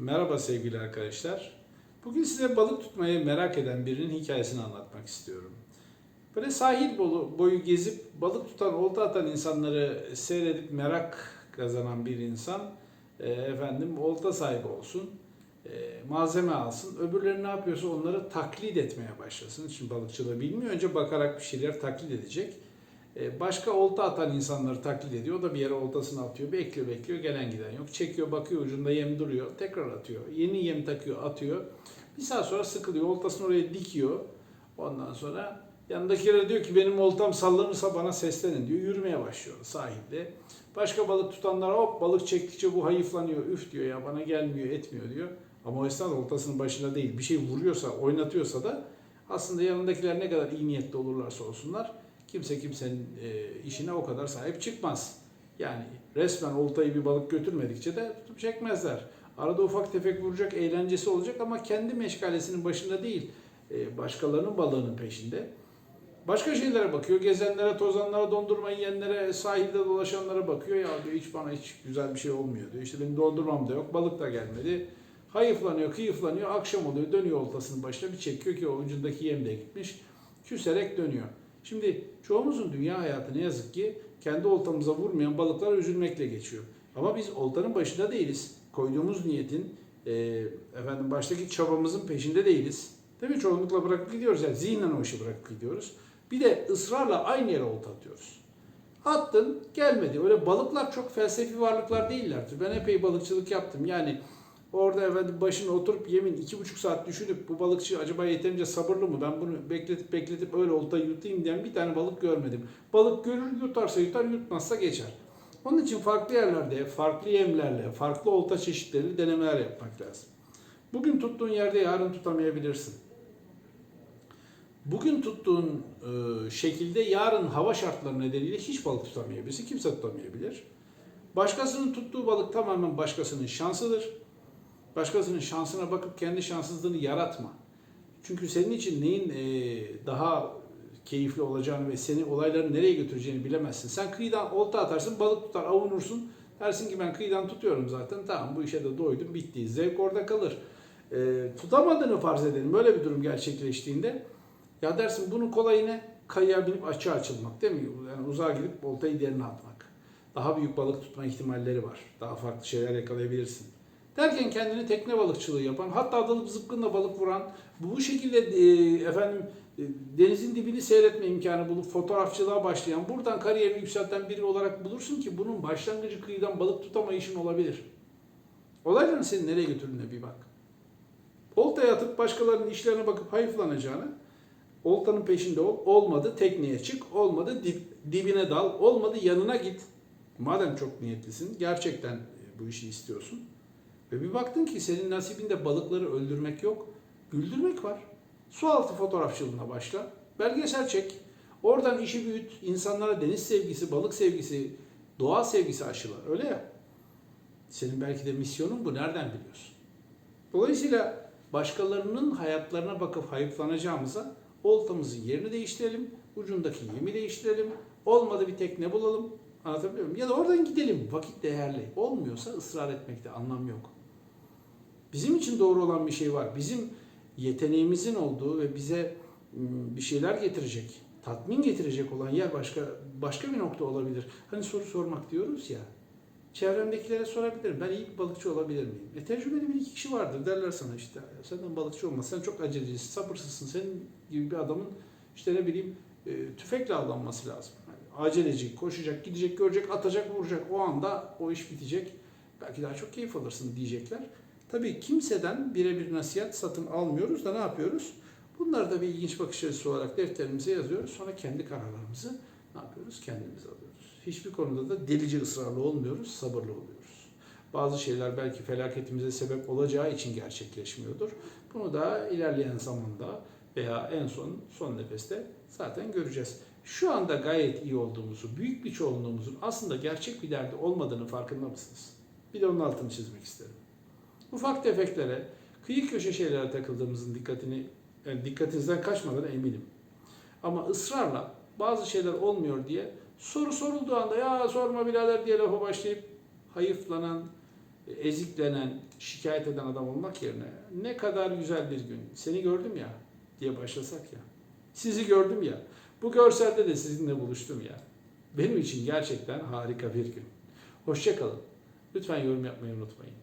Merhaba sevgili arkadaşlar. Bugün size balık tutmayı merak eden birinin hikayesini anlatmak istiyorum. Böyle sahil boyu gezip balık tutan, olta atan insanları seyredip merak kazanan bir insan e, efendim olta sahibi olsun, e, malzeme alsın. Öbürleri ne yapıyorsa onları taklit etmeye başlasın. Şimdi balıkçılığı bilmiyor. Önce bakarak bir şeyler taklit edecek. E, Başka olta atan insanları taklit ediyor. O da bir yere oltasını atıyor. Bekliyor bekliyor. Gelen giden yok. Çekiyor bakıyor ucunda yem duruyor. Tekrar atıyor. Yeni yem takıyor atıyor. Bir saat sonra sıkılıyor. Oltasını oraya dikiyor. Ondan sonra yanındakiler diyor ki benim oltam sallanırsa bana seslenin diyor. Yürümeye başlıyor sahilde. Başka balık tutanlar hop balık çektikçe bu hayıflanıyor. Üf diyor ya bana gelmiyor etmiyor diyor. Ama o esnada oltasının başında değil. Bir şey vuruyorsa oynatıyorsa da aslında yanındakiler ne kadar iyi niyetli olurlarsa olsunlar kimse kimsenin e, işine o kadar sahip çıkmaz. Yani resmen oltayı bir balık götürmedikçe de tutup çekmezler. Arada ufak tefek vuracak, eğlencesi olacak ama kendi meşgalesinin başında değil, e, başkalarının balığının peşinde. Başka şeylere bakıyor, gezenlere, tozanlara, dondurma yiyenlere, sahilde dolaşanlara bakıyor. Ya diyor hiç bana hiç güzel bir şey olmuyor diyor. İşte benim dondurmam da yok, balık da gelmedi. Hayıflanıyor, kıyıflanıyor, akşam oluyor, dönüyor oltasının başına bir çekiyor ki o ucundaki yem de gitmiş. Küserek dönüyor. Şimdi çoğumuzun dünya hayatı ne yazık ki kendi oltamıza vurmayan balıklar üzülmekle geçiyor. Ama biz oltanın başında değiliz. Koyduğumuz niyetin, e, efendim baştaki çabamızın peşinde değiliz. Değil mi? Çoğunlukla bırakıp gidiyoruz. Yani zihnen o işi bırakıp gidiyoruz. Bir de ısrarla aynı yere olta atıyoruz. Attın gelmedi. Öyle balıklar çok felsefi varlıklar değillerdir. Ben epey balıkçılık yaptım. Yani orada efendim başına oturup yemin iki buçuk saat düşünüp bu balıkçı acaba yeterince sabırlı mı? Ben bunu bekletip bekletip öyle oltayı yutayım diyen bir tane balık görmedim. Balık görür yutarsa yutar yutmazsa geçer. Onun için farklı yerlerde, farklı yemlerle, farklı olta çeşitleri denemeler yapmak lazım. Bugün tuttuğun yerde yarın tutamayabilirsin. Bugün tuttuğun e, şekilde yarın hava şartları nedeniyle hiç balık tutamayabilirsin. Kimse tutamayabilir. Başkasının tuttuğu balık tamamen başkasının şansıdır. Başkasının şansına bakıp kendi şanssızlığını yaratma. Çünkü senin için neyin e, daha keyifli olacağını ve seni olayların nereye götüreceğini bilemezsin. Sen kıyıdan olta atarsın, balık tutar, avunursun. Dersin ki ben kıyıdan tutuyorum zaten. Tamam bu işe de doydum, bitti. Zevk orada kalır. E, tutamadığını farz edelim. Böyle bir durum gerçekleştiğinde ya dersin bunun kolayı ne? Kayaya binip açığa açılmak değil mi? Yani uzağa gidip oltayı derine atmak. Daha büyük balık tutma ihtimalleri var. Daha farklı şeyler yakalayabilirsin. Derken kendini tekne balıkçılığı yapan, hatta dalıp zıpkınla balık vuran, bu şekilde e, efendim e, denizin dibini seyretme imkanı bulup fotoğrafçılığa başlayan, buradan kariyerini yükselten biri olarak bulursun ki bunun başlangıcı kıyıdan balık tutamayışın olabilir. Olayların seni nereye götürdüğüne bir bak. Oltaya atıp başkalarının işlerine bakıp hayıflanacağını, oltanın peşinde ol, olmadı tekneye çık, olmadı dip, dibine dal, olmadı yanına git. Madem çok niyetlisin, gerçekten e, bu işi istiyorsun. Ve bir baktın ki senin nasibinde balıkları öldürmek yok, güldürmek var. Sualtı fotoğrafçılığına başla, belgesel çek. Oradan işi büyüt, insanlara deniz sevgisi, balık sevgisi, doğa sevgisi aşılar. Öyle ya. Senin belki de misyonun bu. Nereden biliyorsun? Dolayısıyla başkalarının hayatlarına bakıp hayıflanacağımıza oltamızın yerini değiştirelim, ucundaki yemi değiştirelim, olmadı bir tekne bulalım, anlatabiliyor muyum? Ya da oradan gidelim, vakit değerli. Olmuyorsa ısrar etmekte anlam yok. Bizim için doğru olan bir şey var. Bizim yeteneğimizin olduğu ve bize ım, bir şeyler getirecek, tatmin getirecek olan yer başka başka bir nokta olabilir. Hani soru sormak diyoruz ya. Çevremdekilere sorabilirim. Ben iyi bir balıkçı olabilir miyim? E tecrübeli bir iki kişi vardır derler sana işte. Senden balıkçı olmaz. Sen çok acelecisin, sabırsızsın. Senin gibi bir adamın işte ne bileyim e, tüfekle avlanması lazım. Yani aceleci, koşacak, gidecek, görecek, atacak, vuracak. O anda o iş bitecek. Belki daha çok keyif alırsın diyecekler. Tabii kimseden birebir nasihat satın almıyoruz da ne yapıyoruz? Bunları da bir ilginç bakış açısı olarak defterimize yazıyoruz. Sonra kendi kararlarımızı ne yapıyoruz? Kendimiz alıyoruz. Hiçbir konuda da delice ısrarlı olmuyoruz, sabırlı oluyoruz. Bazı şeyler belki felaketimize sebep olacağı için gerçekleşmiyordur. Bunu da ilerleyen zamanda veya en son son nefeste zaten göreceğiz. Şu anda gayet iyi olduğumuzu, büyük bir çoğunluğumuzun aslında gerçek bir derdi olmadığını farkında mısınız? Bir de onun altını çizmek isterim. Ufak tefeklere, kıyı köşe şeylere takıldığımızın dikkatini, yani dikkatinizden kaçmadan eminim. Ama ısrarla bazı şeyler olmuyor diye soru sorulduğu anda ya sorma birader diye lafa başlayıp hayıflanan, eziklenen, şikayet eden adam olmak yerine ne kadar güzel bir gün. Seni gördüm ya diye başlasak ya. Sizi gördüm ya. Bu görselde de sizinle buluştum ya. Benim için gerçekten harika bir gün. Hoşçakalın. Lütfen yorum yapmayı unutmayın.